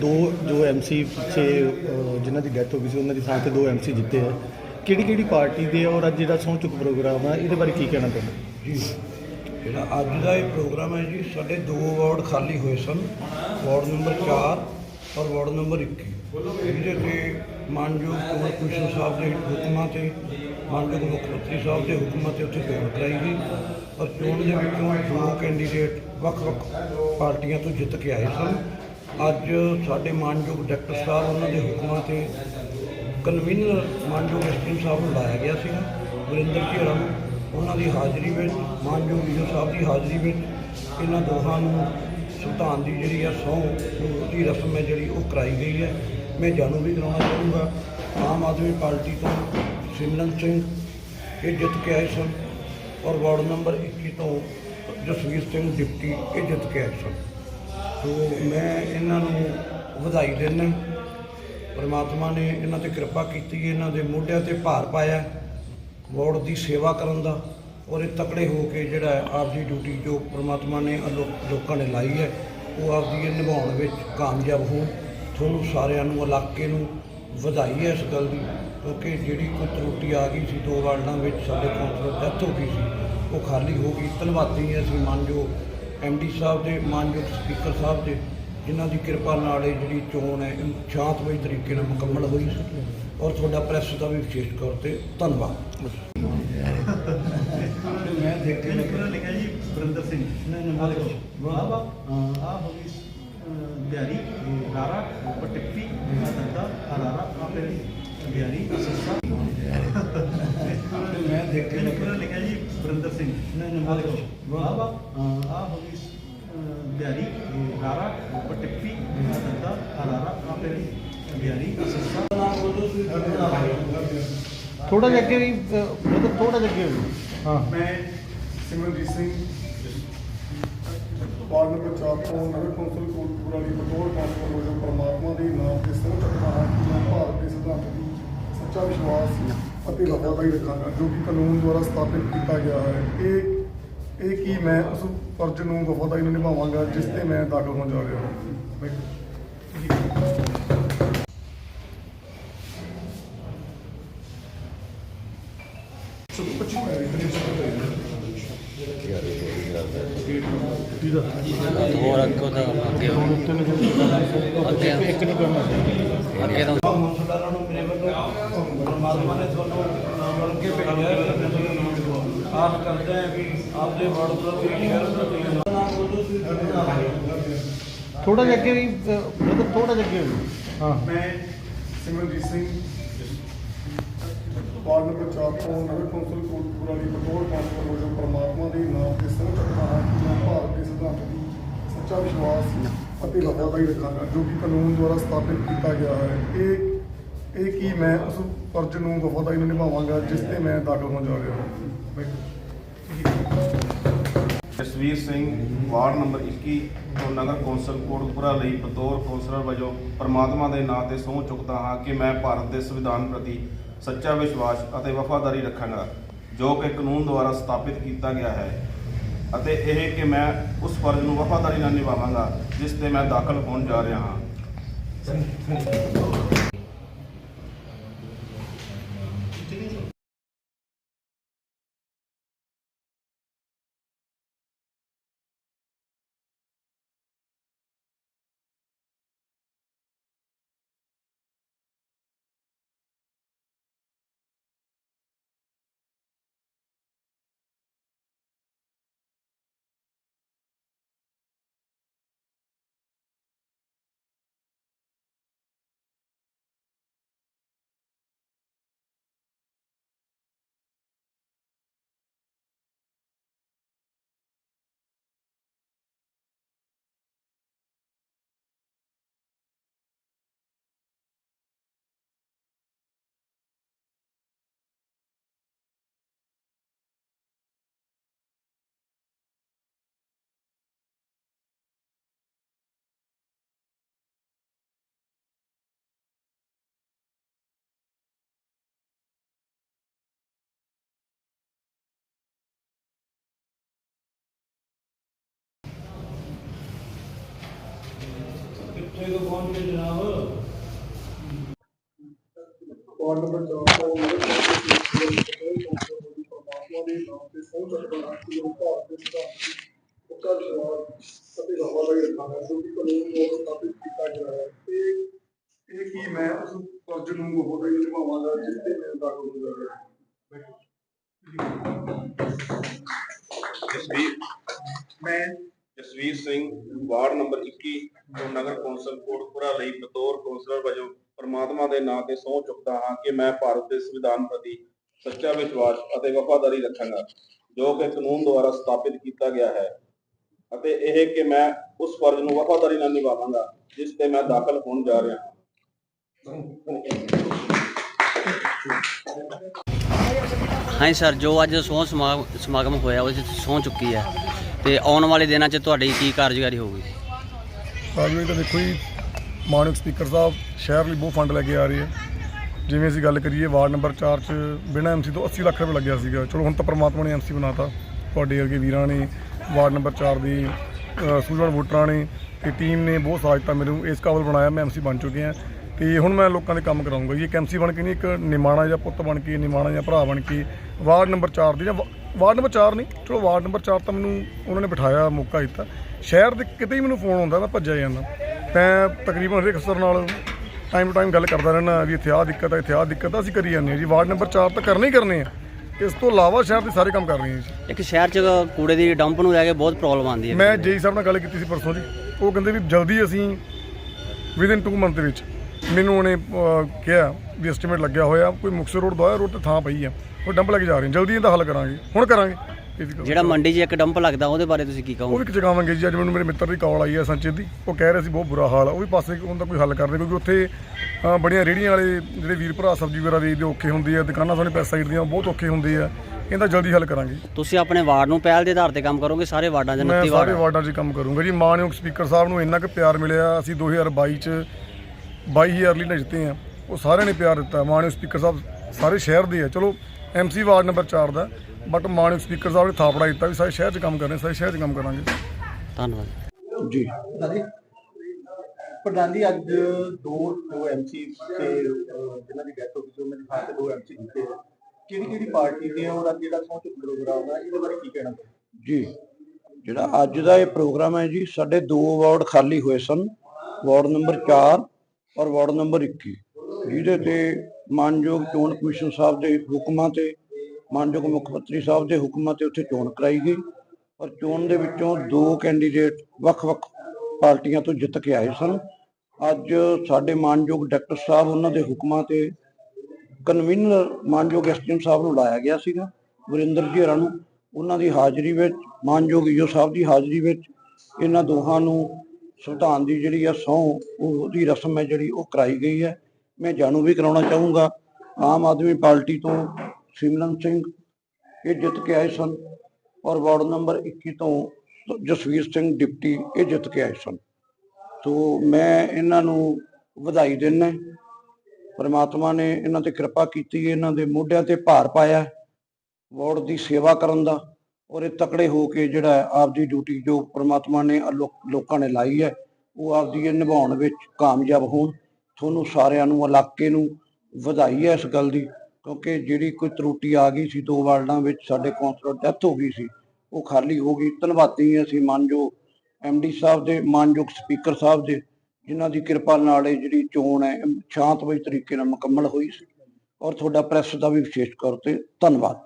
ਦੋ ਜੋ ਐਮਸੀ ਪਿੱਛੇ ਅਹ, ਜਿਨ੍ਹਾਂ ਦੀ ਡੈਥ ਹੋ ਗਈ ਸੀ ਉਹਨਾਂ ਦੀ ਥਾਂ ਤੇ ਦੋ ਐਮਸੀ ਜਿੱਤੇ ਆ। ਕਿਹੜੀ ਕਿਹੜੀ ਪਾਰਟੀ ਦੇ ਆ ਔਰ ਅੱਜ ਜਿਹੜਾ ਸਹੁੰ ਚੁੱਕ ਪ੍ਰੋਗਰਾਮ ਆ ਇਹਦੇ ਬਾਰੇ ਕੀ ਕਹਿਣਾ ਚਾਹੁੰਦੇ ਜੀ ਜਿਹੜਾ ਅੱਜ ਦਾ ਇਹ ਪ੍ਰੋਗਰਾਮ ਹੈ ਜੀ ਸਾਡੇ ਦੋ ਵਾਰਡ ਖਾਲੀ ਹੋਏ ਸਨ ਵਾਰਡ ਨੰਬਰ 4 ਔਰ ਵਾਰਡ ਨੰਬਰ 21 ਜਿਹਦੇ ਤੇ ਮਾਨਯੋਗ ਚੋਣ ਕਮਿਸ਼ਨ ਸਾਹਿਬ ਦੇ ਹੁਕਮਾਂ ਤੇ ਮਾਨਯੋਗ ਮੁੱਖ ਮੰਤਰੀ ਸਾਹਿਬ ਦੇ ਹੁਕਮਾਂ ਤੇ ਉੱਥੇ ਚੋਣ ਕਰਾਈ ਗਈ ਔਰ ਚੋਣ ਦੇ ਵਿੱਚੋਂ ਦੋ ਕੈਂਡੀਡੇਟ ਵੱਖ-ਵੱਖ ਪਾਰਟੀਆਂ ਤੋਂ ਜਿੱਤ ਕੇ ਆਏ ਸਨ। ਅੱਜ ਸਾਡੇ ਮਾਨਯੋਗ ਡਾਕਟਰ ਸਾਹਿਬ, ਉਹਨਾਂ ਦੇ ਹੁਕਮਾਂ ਤੇ ਕਨਵੀਨਰ ਮਾਨਯੋਗ ਐਸਟੀਐਮ ਸਾਹਿਬ ਨੂੰ ਲਾਇਆ ਗਿਆ ਸੀਗਾ, ਵਰਿੰਦਰ ਘੇਰਾ ਨੂੰ ਉਹਨਾਂ ਦੀ ਹਾਜ਼ਰੀ ਵਿੱਚ, ਮਾਨਯੋਗ ਵੀਰ ਸਾਹਿਬ ਦੀ ਹਾਜ਼ਰੀ ਵਿੱਚ, ਇਹਨਾਂ ਦੋਹਾਂ ਨੂੰ ਸੰਵਿਧਾਨ ਦੀ ਜਿਹੜੀ ਆ ਸਹੁੰ ਦੀ ਰਸਮ ਹੈ ਜਿਹੜੀ ਉਹ ਕਰਾਈ ਗਈ ਹੈ। ਮੈਂ ਜਾਣੂ ਵੀ ਕਰਾਉਣਾ ਚਾਹੂੰਗਾ, ਆਮ ਆਦਮੀ ਪਾਰਟੀ ਤੋਂ ਸਿਮਰਨ ਸਿੰਘ, ਇਹ ਜਿੱਤ ਕੇ ਆਏ ਸਨ, ਔਰ ਵਾਰਡ ਨੰਬਰ 21 ਤੋਂ ਜਸਵੀਰ ਸਿੰਘ, ਡਿਪਟੀ, ਇਹ ਜਿੱਤ ਕੇ ਆਏ ਸਨ। ਸੋ ਮੈਂ ਇਹਨਾਂ ਨੂੰ ਵਧਾਈ ਦਿੰਦਾ। ਪਰਮਾਤਮਾ ਨੇ ਇਹਨਾਂ ਤੇ ਕਿਰਪਾ ਕੀਤੀ ਇਹਨਾਂ ਦੇ ਮੋਢਿਆਂ ਤੇ ਭਾਰ ਪਾਇਆ ਵਾਰਡ ਦੀ ਸੇਵਾ ਕਰਨ ਦਾ ਔਰ ਇਹ ਤਕੜੇ ਹੋ ਕੇ ਜਿਹੜਾ ਹੈ ਆਪਦੀ ਡਿਊਟੀ ਜੋ ਪਰਮਾਤਮਾ ਨੇ ਅਲੋ- ਲੋਕਾਂ ਨੇ ਲਾਈ ਹੈ, ਉਹ ਆਪਦੀ ਇਹ ਨਿਭਾਉਣ ਵਿੱਚ ਕਾਮਯਾਬ ਹੋਣ। ਤੁਹਾਨੂੰ ਸਾਰਿਆਂ ਨੂੰ, ਇਲਾਕੇ ਨੂੰ ਵਧਾਈ ਹੈ ਇਸ ਗੱਲ ਦੀ, ਕਿਉਂਕਿ ਜਿਹੜੀ ਕੋਈ ਤਰੁੱਟੀ ਆ ਗਈ ਸੀ ਦੋ ਵਾਰਡਾਂ ਵਿੱਚ, ਸਾਡੇ ਕੌਂਸਲਰ ਡੈਥ ਹੋ ਗਈ ਸੀ, ਉਹ ਖਾਲੀ ਹੋ ਗਈ। ਧੰਨਵਾਦੀ ਹੈ ਅਸੀਂ ਮਾਨਯੋਗ ਐਮਡੀ ਸਾਹਿਬ ਦੇ ਮਾਨਯੋਗ ਸਪੀਕਰ ਸਾਹਿਬ ਦੇ ਜਿਨ੍ਹਾਂ ਦੀ ਕਿਰਪਾ ਨਾਲ ਇਹ ਜਿਹੜੀ ਚੋਣ ਹੈ ਇਹ ਸ਼ਾਂਤਮਈ ਤਰੀਕੇ ਨਾਲ ਮੁਕੰਮਲ ਹੋਈ ਔਰ ਤੁਹਾਡਾ ਪ੍ਰੈਸ ਦਾ ਵੀ ਵਿਸ਼ੇਸ਼ ਤੌਰ ਤੇ ਧੰਨਵਾਦ। ਮੈਂ ਦੇਖ ਕੇ ਲਿਖਿਆ ਜੀ? ਵਰਿੰਦਰ ਸਿੰਘ। ਆ ਦੇਖੋ ਵਾਹ ਵਾਹ। ਆ ਹੋ। ਗਈ ਬਿਹਾਰੀ ਰਾਰਾ ਪਟਿੱਪੀ ਦੱਦਾ ਰਾਰਾ ਆ ਫਿਰ ਬਿਹਾਰੀ ਅਸਸਾ ਮੈਂ ਦੇਖ ਕੇ ਲਿਖਿਆ ਜੀ? ਵਰਿੰਦਰ ਸਿੰਘ। ਆ ਦੇਖੋ ਵਾਹ ਵਾਹ ਆ ਹੋ। ਗਈ ਬਿਹਾਰੀ ਰਾਰਾ ਪਟਿੱਪੀ ਦੱਦਾ ਰਾਰਾ ਆ ਫਿਰ ਬਿਹਾਰੀ ਅਸਸਾ ਥੋੜਾ ਜਿਹਾ ਅੱਗੇ ਵੀ ਮਤਲਬ ਥੋੜਾ ਜਿਹਾ ਅੱਗੇ ਹੋ। ਮੈਂ ਸਿਮਰਨਜੀਤ ਸਿੰਘ ਵਾਰਡ ਨੰਬਰ 4 ਤੋਂ ਨਗਰ ਕੌਂਸਲ ਕੋਟਪੁਰਾ ਦੀ ਬਤੌਰ ਕੌਂਸਲਰ ਵਜੋਂ ਪਰਮਾਤਮਾ ਦੇ ਨਾਮ ਤੇ ਸਹੁੰ ਚੁੱਕਦਾ ਹਾਂ ਅਤੇ ਵਫਾਦਾਰੀ ਰੱਖਾਂਗਾ ਜੋ ਕਿ ਕਾਨੂੰਨ ਦੁਆਰਾ ਸਥਾਪਿਤ ਕੀਤਾ ਗਿਆ ਹੈ। ਇਹ ਇਹ ਕੀ ਮੈਂ ਉਸ ਫਰਜ਼ ਨੂੰ ਵਫਾਦਾਰੀ ਨਾਲ ਨਿਭਾਵਾਂਗਾ ਜਿਸ ਤੇ ਮੈਂ ਦਾਖਲ ਹੋਣ ਜਾ ਰਿਹਾ ਹਾਂ। ਹੋਰ ਅੱਗੋਂ ਦਾ ਅੱਗੇ ਅੱਗੇ ਇੱਕ ਨਹੀਂ ਕਰਨਾ। ਅੱਗੇ ਦਾ ਕੌਂਸਲਰਾਂ ਨੂੰ ਮੇਰੇ ਵੱਲੋਂ ਪਰਮਾਤਮਾ ਨੇ ਤੁਹਾਨੂੰ ਬਣ ਕੇ ਭੇਜਿਆ ਹੈ ਆਸ ਕਰਦਾ ਹਾਂ ਕਿ ਆਪਦੇ ਵਾਰਡ ਤੋਂ ਵੀ ਸ਼ਹਿਰ ਤੋਂ ਵੀ ਨਾਮ ਬੋਲੋ ਥੋੜਾ ਜਿਹਾ ਅੱਗੇ ਵੀ ਮਤਲਬ ਥੋੜਾ ਜਿਹਾ ਅੱਗੇ ਹੋ। ਹਾਂ। ਮੈਂ ਸਿਮਰਨਜੀਤ ਸਿੰਘ ਵਾਰਡ ਨੰਬਰ 4 ਤੋਂ ਨਗਰ ਕੌਂਸਲ ਕੋਟਪੁਰਾ ਦੀ ਬਤੌਰ ਕੌਂਸਲਰ ਵਜੋਂ ਪਰਮਾਤਮਾ ਦੇ ਨਾਮ ਤੇ ਸਹੁੰ ਚੁੱਕਦਾ ਹਾਂ ਭਾਰਤ ਦੇ ਸਿਧਾਂਤ ਦੀ ਸੱਚਾ ਵਿਸ਼ਵਾਸ ਅਤੇ ਵਫਾਦਾਰੀ ਰੱਖਾਂਗਾ ਜੋ ਕਿ ਕਾਨੂੰਨ ਦੁਆਰਾ ਸਥਾਪਿਤ ਕੀਤਾ ਗਿਆ ਹੈ। ਇਹ ਇਹ ਕੀ ਮੈਂ ਉਸ ਫਰਜ਼ ਨੂੰ ਵਫਾਦਾਰੀ ਨਾਲ ਨਿਭਾਵਾਂਗਾ, ਜਿਸ ਤੇ ਮੈਂ ਦਾਖਲ ਹੋਣ ਜਾ ਰਿਹਾ ਹਾਂ। ਜਸਵੀਰ ਸਿੰਘ, ਵਾਰਡ ਨੰਬਰ 21 ਤੋਂ ਨਗਰ ਕੌਂਸਲ ਕੋਟਪੁਰਾ ਲਈ ਬਤੌਰ ਕੌਂਸਲਰ ਵਜੋਂ ਪ੍ਰਮਾਤਮਾ ਦੇ ਨਾਂ ਤੇ ਸਹੁੰ ਚੁੱਕਦਾ ਹਾਂ ਕਿ ਮੈਂ ਭਾਰਤ ਦੇ ਸੰਵਿਧਾਨ ਪ੍ਰਤੀ ਸੱਚਾ ਵਿਸ਼ਵਾਸ ਅਤੇ ਵਫਾਦਾਰੀ ਰੱਖਾਂਗਾ, ਜੋ ਕਿ ਕਾਨੂੰਨ ਦੁਆਰਾ ਸਥਾਪਿਤ ਕੀਤਾ ਗਿਆ ਹੈ। ਅਤੇ ਇਹ ਕਿ ਮੈਂ ਉਸ ਫਰਜ਼ ਨੂੰ ਵਫਾਦਾਰੀ ਨਾਲ ਨਿਭਾਵਾਂਗਾ, ਜਿਸ ਤੇ ਮੈਂ ਦਾਖਲ ਹੋਣ ਜਾ ਰਿਹਾ ਹਾਂ। ਵਾਰਡ ਨੰਬਰ 4 ਤੋਂ ਮੇਰੇ ਪਰਮਾਤਮਾ ਦੇ ਨਾਮ ਤੇ ਸਹੁੰ ਚੁੱਕਦਾ ਹਾਂ ਕਿ ਉਹ ਭਾਰਤ ਦੇ ਸੰਵਿਧਾਨ ਉੱਚਾ ਵਿਸ਼ਵਾਸ ਅਤੇ ਵਫਾਦਾਰੀ ਰੱਖਾਂਗਾ ਜੋ ਕਿ ਕਾਨੂੰਨ ਨੂੰ ਸਥਾਪਿਤ ਕੀਤਾ ਗਿਆ ਹੈ ਤੇ ਇਹ ਕੀ ਮੈਂ ਉਸ ਫਰਜ਼ ਨੂੰ ਵਫਾਦਾਰੀ ਨਿਭਾਵਾਂਗਾ ਜਿਸ ਤੇ ਮੈਂ ਦਾਖਲ ਹੋ ਜਾਵਾਂਗਾ ਜਸਵੀਰ ਮੈਂ ਜਸਵੀਰ ਸਿੰਘ ਵਾਰਡ ਨੰਬਰ 21 ਤੋਂ ਨਗਰ ਕੌਂਸਲ ਕੋਟਪੁਰਾ ਲਈ ਬਤੌਰ ਕੌਂਸਲਰ ਵਜੋਂ ਪ੍ਰਮਾਤਮਾ ਦੇ ਨਾਂ ਤੇ ਸਹੁੰ ਚੁੱਕਦਾ ਹਾਂ ਕਿ ਮੈਂ ਭਾਰਤ ਦੇ ਸੰਵਿਧਾਨ ਪ੍ਰਤੀ ਸੱਚਾ ਵਿਸ਼ਵਾਸ ਅਤੇ ਵਫਾਦਾਰੀ ਰੱਖਾਂਗਾ, ਜੋ ਕਿ ਕਾਨੂੰਨ ਦੁਆਰਾ ਸਥਾਪਿਤ ਕੀਤਾ ਗਿਆ ਹੈ ਅਤੇ ਇਹ ਕਿ ਮੈਂ ਉਸ ਫਰਜ਼ ਨੂੰ ਵਫਾਦਾਰੀ ਨਾਲ ਨਿਭਾਵਾਂਗਾ, ਜਿਸ ਤੇ ਮੈਂ ਦਾਖਲ ਹੋਣ ਜਾ ਰਿਹਾ ਹਾਂ। ਹਾਂ ਸਰ, ਜੋ ਅੱਜ ਸਹੁੰ ਸਮਾ- ਸਮਾਗਮ ਹੋਇਆ, ਉਹ 'ਚ ਸਹੁੰ ਚੁੱਕੀ ਹੈ। ਤੇ ਆਉਣ ਵਾਲੇ ਦਿਨਾਂ 'ਚ ਤੁਹਾਡੀ ਕੀ ਕਾਰਜਕਾਰੀ ਹੋਊਗੀ? ਰਾਜਵੀਰ ਤਾਂ ਦੇਖੋ ਜੀ ਮਾਨਕ ਸਪੀਕਰ ਸਾਹਿਬ ਸ਼ਹਿਰ ਲਈ ਬਹੁਤ ਫੰਡ ਲੈ ਕੇ ਆ ਰਹੇ ਹੈ ਜਿਵੇਂ ਅਸੀਂ ਗੱਲ ਕਰੀਏ ਵਾਰਡ ਨੰਬਰ 4 ਚ ਬਿਨਾਂ ਐਮਸੀ ਤੋਂ 80 ਲੱਖ ਰੁਪਏ ਲੱਗਿਆ ਸੀਗਾ। ਚਲੋ ਹੁਣ ਤਾਂ ਪ੍ਰਮਾਤਮਾ ਨੇ ਐਮਸੀ ਬਣਾਤਾ। ਤੁਹਾਡੇ ਵਰਗੇ ਵੀਰਾਂ ਨੇ ਵਾਰਡ ਨੰਬਰ 4 ਦੀ ਅ, ਸੂਝਵਾਨ ਵੋਟਰਾਂ ਨੇ ਤੇ ਟੀਮ ਨੇ ਬਹੁਤ ਸਹਾਇਤਾ ਮੈਨੂੰ ਇਸ ਕਾਬਲ ਬਣਾਇਆ ਮੈਂ ਐਮਸੀ ਬਣ ਚੁੱਕਿਆ। ਤੇ ਹੁਣ ਮੈਂ ਲੋਕਾਂ ਦੇ ਕੰਮ ਕਰਾਉਂਗਾ ਜੀ। ਇੱਕ ਐਮਸੀ ਬਣ ਕੇ ਨਹੀਂ ਇੱਕ ਨਿਮਾਣਾ ਜਾਂ ਪੁੱਤ ਬਣ ਕੇ ਨਿਮਾਣਾ ਜਾਂ ਭਰਾ ਬਣ ਕੇ ਵਾਰਡ ਨੰਬਰ 4 ਦੀ ਜਾਂ ਵਾ- ਵਾਰਡ ਨੰਬਰ 4 ਨਹੀਂ। ਚਲੋ ਵਾਰਡ ਨੰਬਰ 4 ਤਾਂ ਮੈਨੂੰ ਉਹਨਾਂ ਨੇ ਬਿਠਾਇਆ ਮੌਕਾ ਦਿੱਤਾ। ਸ਼ਹਿਰ ਦੇ ਕਿਤੇ ਹੀ ਮੈਨੂੰ ਫੋਨ ਆਉਂਦਾ ਮੈਂ ਭੱਜਿਆ ਜਾਂਦਾ। ਮੈਂ ਤਕਰੀਬਨ ਹਰੇਕ ਅਫਸਰ ਨਾਲ ਟਾਈਮ ਟੂ ਟਾਈਮ ਗੱਲ ਕਰਦਾ ਰਹਿਣਾ ਵੀ ਇੱਥੇ ਆਹ ਦਿੱਕਤ ਹੈ ਇੱਥੇ ਆਹ ਦਿੱਕਤ ਹੈ ਅਸੀਂ ਕਰੀ ਜਾਂਦੇ ਹਾਂ ਜੀ। ਵਾਰਡ ਨੰਬਰ 4 ਤਾਂ ਕਰਨੇ ਹੀ ਕਰਨੇ ਆ। ਇਸ ਤੋਂ ਇਲਾਵਾ ਸ਼ਹਿਰ ਦੇ ਸਾਰੇ ਕੰਮ ਕਰ ਰਹੇ ਹਾਂ ਜੀ। ਇੱਕ ਸ਼ਹਿਰ 'ਚ ਕੂੜੇ ਦੀ ਡੰਪ ਨੂੰ ਲੈ ਕੇ ਬਹੁਤ ਪ੍ਰੋਬਲਮ ਆਉਂਦੀ ਹੈ। ਮੈਂ ਜੇਈ ਸਾਹਿਬ ਨਾਲ ਗੱਲ ਕੀਤੀ ਸੀ ਪਰਸੋਂ ਜੀ। ਉਹ ਕਹਿੰਦੇ ਵੀ ਜਲਦੀ ਅਸੀਂ ਵਿਦਿਨ 2 ਮੰਥ ਦੇ ਵਿੱਚ ਮੈਨੂੰ ਉਹਨੇ ਕਿਹਾ ਵੀ ਐਸਟੀਮੇਟ ਲੱਗਿਆ ਹੋਇਆ ਕੋਈ ਮੁਕਸਰ ਰੋਡ ਦੋਇਆ ਰੋਡ ਤੇ ਥਾਂ ਪਈ ਆ ਉਹ ਡੰਪ ਲੈ ਕੇ ਜਾ ਰਹੇ ਜਲਦੀ ਇਹਦਾ ਹੱਲ ਕਰਾਂਗੇ ਹੁਣ ਕਰਾਂਗੇ। ਜਿਹੜਾ ਮੰਡੀ 'ਚ ਇੱਕ ਡੰਪ ਲੱਗਦਾ ਉਹਦੇ ਬਾਰੇ ਤੁਸੀਂ ਕੀ ਉਹ ਕਹੋਗੇ ਵੀ ਚਗਾਵਾਂਗੇ ਜੀ ਅੱਜ ਮੈਨੂੰ ਮੇਰੇ ਮਿੱਤਰ ਦੀ ਕਾਲ ਆਈ ਹੈ ਸੰਚਿਤ ਦੀ। ਉਹ ਕਹਿ ਰਹੇ ਸੀ ਬਹੁਤ ਬੁਰਾ ਹਾਲ ਆ। ਉਹ ਵੀ ਪਾਸੇ ਉਹਦਾ ਕੋਈ ਹੱਲ ਕਰਦੇ ਕਿਉਂਕਿ ਉੱਥੇ ਬੜੀਆਂ ਰੇਹੜੀਆਂ ਵਾਲੇ ਜਿਹੜੇ ਵੀਰ ਭਰਾ ਸਬਜ਼ੀ ਵਗੈਰਾ ਵੇਚਦੇ ਔਖੇ ਹੁੰਦੇ ਆ ਦੁਕਾਨਾਂ ਸਾਹਮਣੇ ਪੈਸਾ ਦੀਆਂ ਉਹ ਬਹੁਤ ਔਖੇ ਹੁੰਦੇ ਆ। ਇਹਦਾ ਜਲਦੀ ਹੱਲ ਕਰਾਂਗੇ। ਤੁਸੀਂ ਆਪਣੇ ਵਾਰਡ ਨੂੰ ਪਹਿਲ ਦੇ ਆਧਾਰ ਤੇ ਕੰਮ ਕਰੋਗੇ ਸਾਰੇ ਵਾਰਡਾਂ 'ਚ ਮੈਂ 29 ਸਾਰੇ ਵਾਰਡ ਵਾਰਡਾਂ 'ਚ ਕੰਮ ਕਰੂੰਗਾ ਜੀ। ਮਾਨਯੋਗ ਸਪੀਕਰ ਸਾਹਿਬ ਨੂੰ ਇੰਨਾ ਕੁ ਪਿਆਰ ਮਿਲਿਆ ਅਸੀਂ 2022 'ਚ 22000 ਲਈ ਜਿੱਤੇ ਆ। ਉਹ ਸਾਰਿਆਂ ਨੇ ਪਿਆਰ ਦਿੱਤਾ। ਮਾਨਯੋਗ ਸਪੀਕਰ ਸਾਹਿਬ ਸਾਰੇ ਸ਼ਹਿਰ ਦੇ ਆ। ਚਲੋ ਐਮਸੀ ਵਾਰਡ ਨੰਬਰ 4 ਦਾ। ਬਟ ਮਾਨਯੋਗ ਸਪੀਕਰ ਸਾਹਿਬ ਨੇ ਥਾਪੜਾ ਦਿੱਤਾ ਵੀ ਸਾਰੇ ਸ਼ਹਿਰ 'ਚ ਕੰਮ ਕਰਨੇ ਸਾਰੇ ਸ਼ਹਿਰ 'ਚ ਕੰਮ ਕਰਾਂਗੇ। ਧੰਨਵਾਦ। ਜੀ। ਦਾਦੀ ਪ੍ਰਧਾਨ ਜੀ ਅੱਜ ਦੋ ਦੋ ਐਮਸੀ ਤੇ ਜਿਨ੍ਹਾਂ ਦੀ ਡੈਥ ਹੋ ਗਈ ਸੀ ਉਹਨਾਂ ਦੀ ਥਾਂ ਤੇ ਦੋ ਐਮਸੀ ਜਿੱਤੇ ਕਿਹੜੀ ਕਿਹੜੀ ਪਾਰਟੀ ਦੇ ਆ ਔਰ ਅੱਜ ਜਿਹੜਾ ਸਹੁੰ ਚੁੱਕ ਪ੍ਰੋਗਰਾਮ ਹੈ ਇਹਦੇ ਬਾਰੇ ਕੀ ਕਹਿਣਾ ਚਾਹੁੰਦੇ ਜੀ। ਜਿਹੜਾ ਅੱਜ ਦਾ ਇਹ ਪ੍ਰੋਗਰਾਮ ਹੈ ਜੀ ਸਾਡੇ ਦੋ ਵਾਰਡ ਖਾਲੀ ਹੋਏ ਸਨ। ਵਾਰਡ ਨੰਬਰ 4 ਔਰ ਵਾਰਡ ਨੰਬਰ 21 ਜਿਹਦੇ ਤੇ ਮਾਨਯੋਗ ਚੋਣ ਕਮਿਸ਼ਨ ਸਾਹਿਬ ਦੇ ਹੁਕਮਾਂ ਤੇ, ਮਾਨਯੋਗ ਮੁੱਖ ਮੰਤਰੀ ਸਾਹਿਬ ਦੇ ਹੁਕਮਾਂ ਤੇ ਉੱਥੇ ਚੋਣ ਕਰਾਈ ਗਈ। ਔਰ ਚੋਣ ਦੇ ਵਿੱਚੋਂ ਦੋ ਕੈਂਡੀਡੇਟ ਵੱਖ-ਵੱਖ ਪਾਰਟੀਆਂ ਤੋਂ ਜਿੱਤ ਕੇ ਆਏ ਸਨ। ਅੱਜ ਸਾਡੇ ਮਾਨਯੋਗ ਡਾਕਟਰ ਸਾਹਿਬ ਉਹਨਾਂ ਦੇ ਹੁਕਮਾਂ ਤੇ ਕਨਵੀਨਰ ਮਾਨਯੋਗ ਐਸਟੀਐਮ ਸਾਹਿਬ ਨੂੰ ਲਾਇਆ ਗਿਆ ਸੀਗਾ, ਵਰਿੰਦਰ ਜੀ ਹੋਰਾਂ ਨੂੰ ਉਹਨਾਂ ਦੀ ਹਾਜ਼ਰੀ ਵਿੱਚ, ਮਾਨਯੋਗ ਈਓ ਸਾਹਿਬ ਦੀ ਹਾਜ਼ਰੀ ਵਿੱਚ ਇਹਨਾਂ ਦੋਹਾਂ ਨੂੰ ਸੰਵਿਧਾਨ ਦੀ ਜਿਹੜੀ ਆ ਸਹੁੰ ਉਹਦੀ ਰਸਮ ਹੈ ਜਿਹੜੀ ਉਹ ਕਰਾਈ ਗਈ ਹੈ। ਮੈਂ ਜਾਣੂ ਵੀ ਕਰਾਉਣਾ ਚਾਹੂੰਗਾ। ਆਮ ਆਦਮੀ ਪਾਰਟੀ ਤੋਂ ਸਿਮਰਨ ਸਿੰਘ ਇਹ ਜਿੱਤ ਕੇ ਆਏ ਸਨ ਔਰ ਵਾਰਡ ਨੰਬਰ 21 ਤੋਂ ਜਸਵੀਰ ਸਿੰਘ ਡਿਪਟੀ ਇਹ ਜਿੱਤ ਕੇ ਆਏ ਸਨ। ਸੋ ਮੈਂ ਇਹਨਾਂ ਨੂੰ ਵਧਾਈ ਦਿੰਦਾ ਪਰਮਾਤਮਾ ਨੇ ਇਹਨਾਂ ਤੇ ਕਿਰਪਾ ਕੀਤੀ, ਇਹਨਾਂ ਦੇ ਮੋਢਿਆਂ ਤੇ ਭਾਰ ਪਾਇਆ। ਵਾਰਡ ਦੀ ਸੇਵਾ ਕਰਨ ਦਾ ਔਰ ਇਹ ਤਕੜੇ ਹੋ ਕੇ ਜਿਹੜਾ ਆਪਦੀ ਡਿਊਟੀ ਜੋ ਪਰਮਾਤਮਾ ਨੇ ਅ ਲੋਕਾਂ ਨੇ ਲਾਈ ਹੈ, ਉਹ ਆਪਦੀ ਇਹ ਨਿਭਾਉਣ ਵਿੱਚ ਕਾਮਯਾਬ ਹੋਣ, ਤੁਹਾਨੂੰ ਸਾਰਿਆਂ ਨੂੰ, ਇਲਾਕੇ ਨੂੰ ਵਧਾਈ ਹੈ ਇਸ ਗੱਲ ਦੀ, ਕਿਉਂਕਿ ਜਿਹੜੀ ਕੋਈ ਤਰੁੱਟੀ ਆ ਗਈ ਸੀ, ਦੋ ਵਾਰਡਾਂ ਵਿੱਚ ਸਾਡੇ ਕੌਂਸਲਰ ਡੈਥ ਹੋ ਗਈ ਸੀ, ਉਹ ਖਾਲੀ ਹੋ ਗਈ। ਧੰਨਵਾਦੀ ਅਸੀਂ ਮਾਨਯੋਗ ਐਮਡੀ ਸਾਹਿਬ ਦੇ, ਮਾਨਯੋਗ ਸਪੀਕਰ ਸਾਹਿਬ ਦੇ, ਜਿਨ੍ਹਾਂ ਦੀ ਕਿਰਪਾ ਨਾਲ ਇਹ ਜਿਹੜੀ ਚੋਣ ਹੈ ਸ਼ਾਂਤਮਈ ਤਰੀਕੇ ਨਾਲ ਮੁਕੰਮਲ ਹੋਈ ਸੀ। ਔਰ ਤੁਹਾਡਾ ਪ੍ਰੈਸ ਦਾ ਵੀ ਵਿਸ਼ੇਸ਼ ਤੌਰ ਤੇ ਧੰਨਵਾਦ।